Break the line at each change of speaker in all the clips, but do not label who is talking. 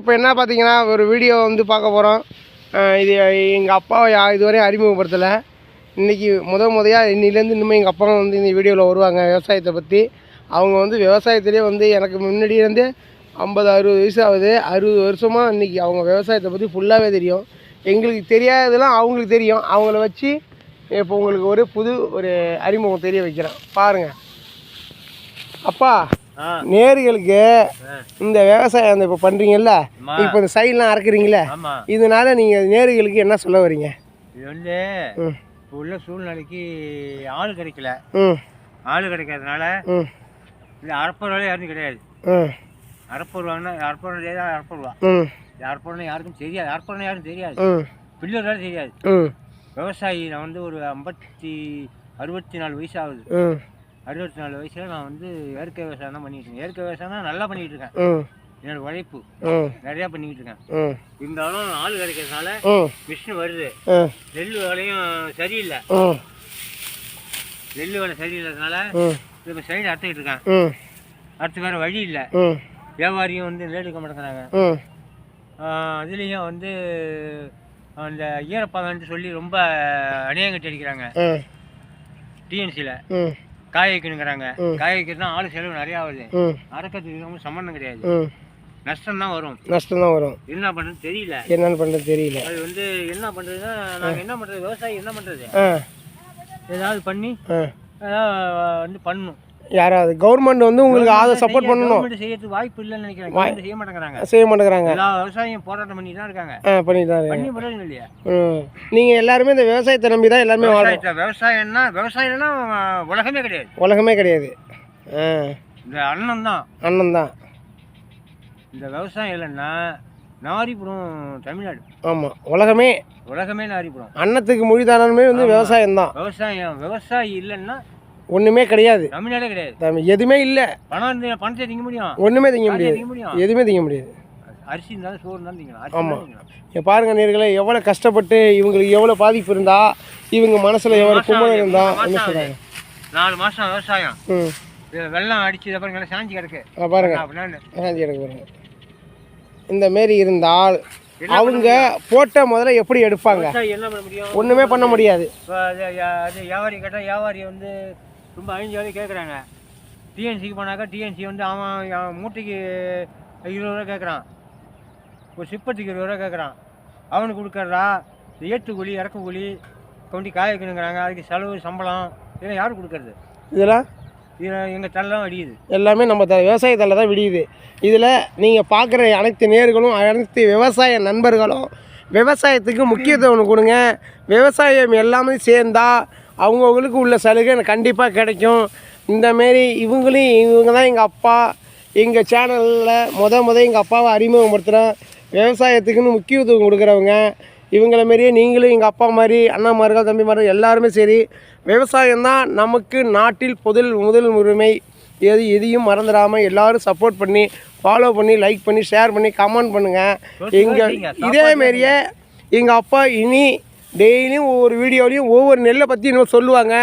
இப்போ என்ன பார்த்தீங்கன்னா ஒரு வீடியோ வந்து பார்க்க போகிறோம் இது எங்கள் அப்பாவை யா இதுவரையும் அறிமுகப்படுத்தலை. இன்றைக்கி முத முதையாக இன்னிலேருந்து இன்னுமே எங்கள் அப்பா வந்து இந்த வீடியோவில் வருவாங்க விவசாயத்தை பற்றி அவங்க வந்து விவசாயத்திலே வந்து எனக்கு முன்னாடி ஐம்பது அறுபது வயசு ஆகுது. அறுபது வருஷமாக இன்றைக்கி அவங்க விவசாயத்தை பற்றி ஃபுல்லாகவே தெரியும். எங்களுக்கு தெரியாததெல்லாம் அவங்களுக்கு தெரியும். அவங்கள வச்சு இப்போ உங்களுக்கு ஒரு புது ஒரு அறிமுகம் தெரிய வைக்கிறேன். பாருங்கள் அப்பா நேர்களுக்கு இந்த விவசாயம் அந்த இப்போ பண்ணுறீங்கல்ல. இப்போ இந்த சைட்லாம் அறக்குறீங்களே இதனால நீங்கள் நேர்களுக்கு என்ன சொல்ல வரீங்க?
வந்து இப்போ உள்ள சூழ்நிலைக்கு ஆள் கிடைக்கல. ஆள் கிடைக்காதனால இல்லை அறப்பொருள் யாரும் கிடையாது. அறப்பொருவாங்கன்னா அறப்பொருள் தான் அறப்பொருவா அறப்பொருள் யாருக்கும் தெரியாது. அறப்பொருள் யாரும் தெரியாது.
ம்.
பிள்ளைகளாலும் தெரியாது. விவசாயி நான் வந்து ஒரு ஐம்பத்தி அறுபத்தி நாலு வயசு ஆகுது. அறுபத்தி நாலு வயசுல நான் வந்து இயற்கை விவசாயம் தான் பண்ணிட்டு இருக்கேன். இயற்கை விவசாயம் தான் நல்லா பண்ணிட்டு இருக்கேன். என்னோட உழைப்பு. நிறையா பண்ணிக்கிட்டு இருக்கேன். இருந்தாலும் ஆள் கிடைக்கிறதுனால மிஷின் வருது. நெல் விலையும் சரியில்லை. நெல் விலை சரியில்லாதனால இப்போ சைடு அறுத்துக்கிட்டு இருக்கேன். அடுத்து வேறு வழி இல்லை. வியாபாரியும் வந்து நெல் எடுக்க மாட்டேங்கிறாங்க அதுலேயும் வந்து அந்த ஈரப்பதம்னு சொல்லி ரொம்ப அநியாயம் கட்டி அடிக்கிறாங்க. டிஎன்சியில் காய வைக்கணுங்கிறாங்க. காய வைக்கிறதுனா ஆள் செலவு நிறையா ஆகுது ரொம்ப சம்மந்தம் கிடையாது. நஷ்டம் தான் வரும்.
நஷ்டம் தான் வரும்.
என்ன பண்ணுறது தெரியல.
என்னன்னு பண்ணுறது தெரியல.
அது வந்து என்ன பண்ணுறதுன்னா நாங்கள் என்ன பண்ணுறது விவசாயி என்ன பண்ணுறது
ஆ.
ஏதாவது பண்ணி ஏதாவது வந்து பண்ணணும்.
யாராவது கவர்மெண்ட் வந்து உங்களுக்கு அதை சப்போர்ட் பண்ணணும்.
செய்யறதுக்கு வாய்ப்பு இல்லைன்னு நினைக்கிறேன் செய்ய மாட்டேங்கிறாங்க.
செய்ய மாட்டேங்கிறாங்க.
எல்லா விவசாயியும் போராட்டம் பண்ணிட்டு தான் இருக்காங்க.
ஆ பண்ணிட்டாரு
பண்ணி பிரயோஜனம் இல்லையா.
ம் நீங்கள் எல்லாருமே இந்த விவசாயத்தை நம்பி தான் எல்லாருமே வாழ
விவசாயம்னா விவசாயம்னா உலகமே கிடையாது.
உலகமே கிடையாது. ஆ
இந்த அண்ணன் தான்.
அண்ணன் தான்.
இந்த விவசாயம் இல்லைன்னா நாரிபுரம் தமிழ்நாடு.
ஆமாம் உலகமே
உலகமே நாரிபுரம்.
அன்னத்துக்கு மொழிதானமே வந்து விவசாயம் தான்
விவசாயம் விவசாயி இல்லைன்னா
ஒன்றுமே கிடையாது.
தமிழ்நாடே கிடையாது.
எதுவுமே இல்லை.
பணம் பணத்தை திங்க முடியும்.
ஒன்றுமே திங்க முடியாது. எதுவுமே திங்க முடியாது.
அரிசி இருந்தாலும் சோறு இருந்தாலும் திங்கலாம். அரிசி
ஆமா.
இருந்தாலும் திங்கலாம்.
இங்க பாருங்க நேர்களே எவ்வளோ கஷ்டப்பட்டு இவங்களுக்கு எவ்வளோ பாதிப்பு இருந்தா இவங்க மனசுல எவ்வளோ கும்பலம் இருந்தா என்ன
மாசம்
சொல்றாங்க?
நாலு மாசம் விவசாயம். வெள்ளம் அடிச்சு அப்புறம் சாஞ்சி கிடக்கு.
பாருங்க. ஆஞ்சி எடுக்க பாருங்க. இந்த மாரி இருந்தால் அவங்க போட்ட முதல்ல எப்படி எடுப்பாங்க?
என்ன பண்ண முடியும்?
ஒண்ணுமே பண்ண முடியாது.
வியாபாரி கேட்டால் வியாபாரி வந்து ரொம்ப அழிஞ்சு வரை கேட்குறாங்க டிஎன்சிக்கு போனாக்கா டிஎன்சி வந்து அவன் அவன் மூட்டைக்கு இருபது ரூபா கேட்குறான் ஒரு சிப்பத்துக்கு இருபது ரூபா கேட்குறான் அவனுக்கு கொடுக்கறதா? ஏற்று கூலி இறக்கு கூலி கொண்டு காய வைக்கணுங்கிறாங்க. அதுக்கு செலவு சம்பளம் இதெல்லாம் யார் கொடுக்கறது?
இதெல்லாம்
இதில் எங்கள் தள்ளலாம் அடியுது
எல்லாமே நம்ம த விவசாயத்தில் தான் விடியுது. இதில் நீங்கள் பார்க்குற அனைத்து நேர்களும் அனைத்து விவசாய நண்பர்களும் விவசாயத்துக்கு முக்கியத்துவம் கொடுங்க. விவசாயம் எல்லாமே சேர்ந்தா அவங்கவுங்களுக்கு உள்ள சலுகை கண்டிப்பாக கிடைக்கும். இந்தமாரி இவங்களையும் இவங்க தான் எங்கள் அப்பா. எங்கள் சேனலில் முத முத எங்கள் அப்பாவை அறிமுகப்படுத்துகிறேன் விவசாயத்துக்குன்னு முக்கியத்துவம் கொடுக்குறவங்க. இவங்கள மாரியே நீங்களும் எங்கள் அப்பா மாதிரி அண்ணாமார்கள் தம்பிமார்கள் எல்லாருமே சரி விவசாயம்தான் நமக்கு நாட்டில் பொதில் முதல் உரிமை. எது எதையும் மறந்துடாமல் எல்லாரும் சப்போர்ட் பண்ணி ஃபாலோ பண்ணி லைக் பண்ணி ஷேர் பண்ணி கமெண்ட் பண்ணுங்கள் எங்கள் இதே மாரியே எங்கள் அப்பா இனி டெய்லியும் ஒவ்வொரு வீடியோலையும் ஒவ்வொரு நெல்லை பற்றி இன்னும் சொல்லுவாங்க.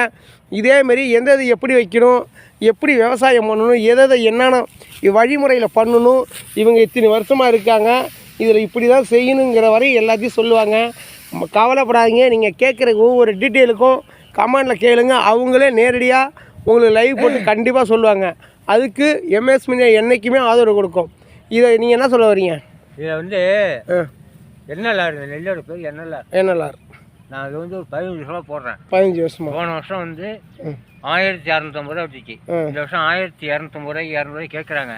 இதேமாரி எந்த இது எப்படி வைக்கணும் எப்படி விவசாயம் பண்ணணும் எதை எதை என்னென்ன வழிமுறையில் பண்ணணும் இவங்க இத்தனை வருஷமாக இருக்காங்க. இதில் இப்படி தான் செய்யணுங்கிற வரை எல்லாத்தையும் சொல்லுவாங்க. கவலைப்படாதீங்க நீங்கள் கேட்குற ஒவ்வொரு டீட்டெயிலுக்கும் கமெண்டில் கேளுங்க. அவங்களே நேரடியாக உங்களுக்கு லைவ் போட்டு கண்டிப்பாக சொல்லுவாங்க. அதுக்கு எம்எஸ் மீடியா என்றைக்குமே ஆதரவு கொடுக்கும். இதை நீங்கள் என்ன சொல்ல வரீங்க?
இதில் வந்து இந்த நெல்லோட பேர் எண்ணெய்
என்னலார்
நான் அது வந்து ஒரு பதினஞ்சு ரூபா போடுறேன்.
பதினஞ்சு வருஷமா?
போன வருஷம் வந்து. ஆயிரத்தி இரநூத்தம்பது ரூபா
ம்.
இந்த வருஷம் ஆயிரத்தி இரநூத்தம்பது ரூபாய்க்கு இரநூறுவாய்க்கு கேட்குறாங்க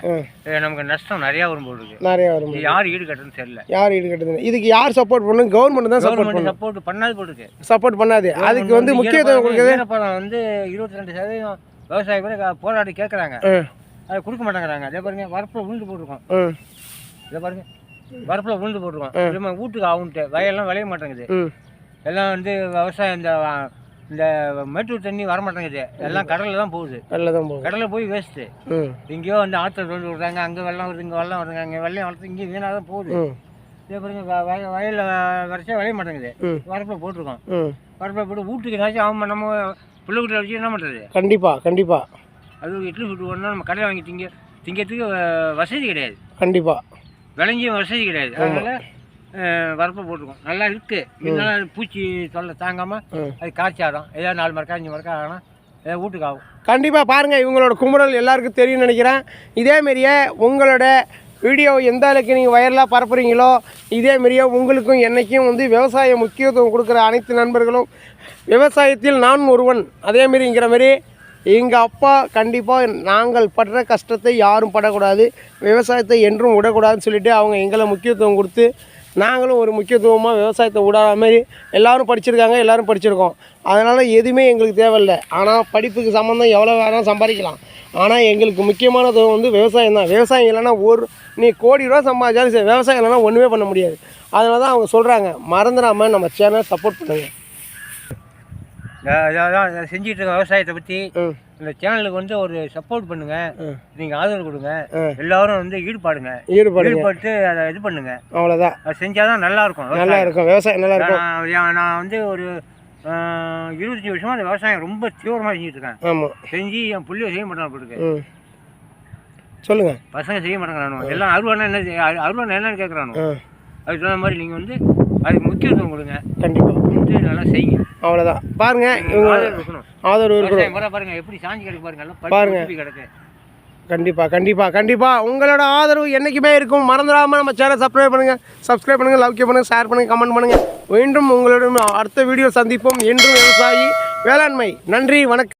நமக்கு நஷ்டம் நிறையா வரும் போல் இருக்கு.
நிறைய வரும்
இது யார் ஈடு கட்டுறதுன்னு தெரியல.
யார் ஈடு கட்டுது இதுக்கு யார் சப்போர்ட் பண்ணணும்? கவர்மெண்ட் தான் சப்போர்ட் பண்ணணும்.
சப்போர்ட் பண்ணாது போட்டுருக்கு
சப்போர்ட் பண்ணாது. அதுக்கு வந்து முக்கியத்துவம்
ஈரப்பதம் வந்து இருபத்தி ரெண்டு சதவீதம் விவசாயி கூட போராடி கேட்குறாங்க அதை கொடுக்க மாட்டேங்கிறாங்க. அதே பாருங்க வரப்பில் உளுந்து போட்டிருக்கோம். இதை பாருங்க வரப்பில் உளுந்து போட்டிருக்கோம். வீட்டுக்கு ஆகுன்ட்டு வயல்லாம் விளைய மாட்டேங்குது. எல்லாம் வந்து விவசாயம் இந்த இந்த மேட்டூர் தண்ணி வர மாட்டேங்குது எல்லாம் கடலில் தான் போகுது.
வெளில தான் போகும்
கடலில் போய் வேஸ்ட்டு
ம்.
எங்கேயோ வந்து ஆற்றை தோண்டி விடுறாங்க அங்கே வெள்ளம் வருது இங்கே வெள்ளம் வருதுங்க அங்கே வெள்ளம் வளர்த்து இங்கே வீணாக தான் போகுது. இதே பாருங்க வயலில் வரைச்சா விளைய மாட்டேங்குது. வரப்பில் போட்டிருக்கோம். வரப்பில் போட்டு வீட்டுக்கு ஏதாச்சும் ஆகும் நம்ம பிள்ளைகிட்ட வச்சு என்ன பண்ணுறது
கண்டிப்பாக கண்டிப்பாக
அது இட்லி சுட்டு ஒன்றா நம்ம கடையில் வாங்கி திங்க திங்கிறதுக்கு வசதி கிடையாது.
கண்டிப்பாக
விளைஞ்சியும் வசதி கிடையாது. அதனால வரப்பு போட்டிருக்கோம். நல்லா இருக்கு. இருந்தாலும் பூச்சி தொல்லை தாங்காமல். அது காய்ச்சாடும். ஏதாவது நாலு மரக்கா அஞ்சு மரக்கா ஆனால் வீட்டுக்கு ஆகும்.
கண்டிப்பாக பாருங்கள் இவங்களோட குமுறல் எல்லாருக்கும் தெரியும்னு நினைக்கிறேன். இதேமாரியே உங்களோட வீடியோ எந்த அளவுக்கு நீங்கள் வயலாக பரப்புறீங்களோ இதேமாரியே உங்களுக்கும் என்றைக்கும் வந்து விவசாய முக்கியத்துவம் கொடுக்குற அனைத்து நண்பர்களும் விவசாயத்தில் நான் ஒருவன் அதேமாரிங்கிற மாதிரி எங்கள் அப்பா கண்டிப்பாக நாங்கள் படுற கஷ்டத்தை யாரும் படக்கூடாது விவசாயத்தை என்றும் விடக்கூடாதுன்னு சொல்லிட்டு அவங்க எங்களை முக்கியத்துவம் கொடுத்து நாங்களும் ஒரு முக்கியத்துவமாக விவசாயத்தை விடாத மாதிரி எல்லோரும் படிச்சிருக்காங்க எல்லோரும் படிச்சிருக்கோம். அதனால் எதுவுமே எங்களுக்கு தேவையில்லை. ஆனால் படிப்புக்கு சம்மந்தம் எவ்வளோ வேணால் சம்பாதிக்கலாம். ஆனால் எங்களுக்கு முக்கியமானது வந்து விவசாயம் தான். விவசாயம் இல்லைன்னா ஒரு நீ கோடி ரூபா சம்பாதிச்சாலும் சரி விவசாயம் இல்லைன்னா ஒன்றுமே பண்ண முடியாது. அதனால தான் அவங்க சொல்கிறாங்க மறந்துடாமல் நம்ம சேனல் சப்போர்ட் பண்ணுங்கள்
அதான் செஞ்சிட்டு இருக்க விவசாயத்தை பற்றி இந்த சேனலுக்கு வந்து ஒரு சப்போர்ட் பண்ணுங்க.
ம்.
நீங்கள் ஆதரவு கொடுங்க. எல்லாரும் வந்து ஈடுபாடுங்க.
ஈடுபடுங்க.
ஈடுபட்டு அதை இது பண்ணுங்க.
அவ்வளோதான்
அது செஞ்சாதான் நல்லா இருக்கும்
நல்லா. இருக்கும் விவசாயம் நல்லா இருக்கும்
நான் வந்து ஒரு இருபத்தஞ்சி வருஷமா அந்த விவசாயம் ரொம்ப தீவிரமாக செஞ்சுட்டு இருக்கேன்
ஆமாம்
செஞ்சு என் புள்ளிய செய்ய மாட்டாங்க போட்டுருக்கு
ம். சொல்லுங்கள்
பசங்க செய்ய மாட்டேங்கிறானு எல்லாம் அருவானா என்ன அருவானா என்னன்னு கேட்குறானு அதுக்கு தகுந்த மாதிரி நீங்கள் வந்து அதுக்கு முக்கியத்துவம் கொடுங்க.
கண்டிப்பாக
வந்து நல்லா செய்யுங்க.
அவ்வளோதான் பாருங்கள் இவங்க
ஆதரவு இருக்கணும். பாருங்க எப்படி சாஞ்சி கிடக்கு பாருங்க
பாருங்க. கண்டிப்பாக கண்டிப்பாக கண்டிப்பாக உங்களோட ஆதரவு என்றைக்குமே இருக்கும். மறந்துடாமல் நம்ம சேனல் சப்ஸ்கிரைப் பண்ணுங்கள் சப்ஸ்கிரைப் பண்ணுங்கள் லைக் பண்ணுங்கள் ஷேர் பண்ணுங்கள் கமெண்ட் பண்ணுங்கள் மீண்டும் உங்களுடன் அடுத்த வீடியோ சந்திப்போம். என்றும் விவசாயி வேளாண்மை. நன்றி வணக்கம்.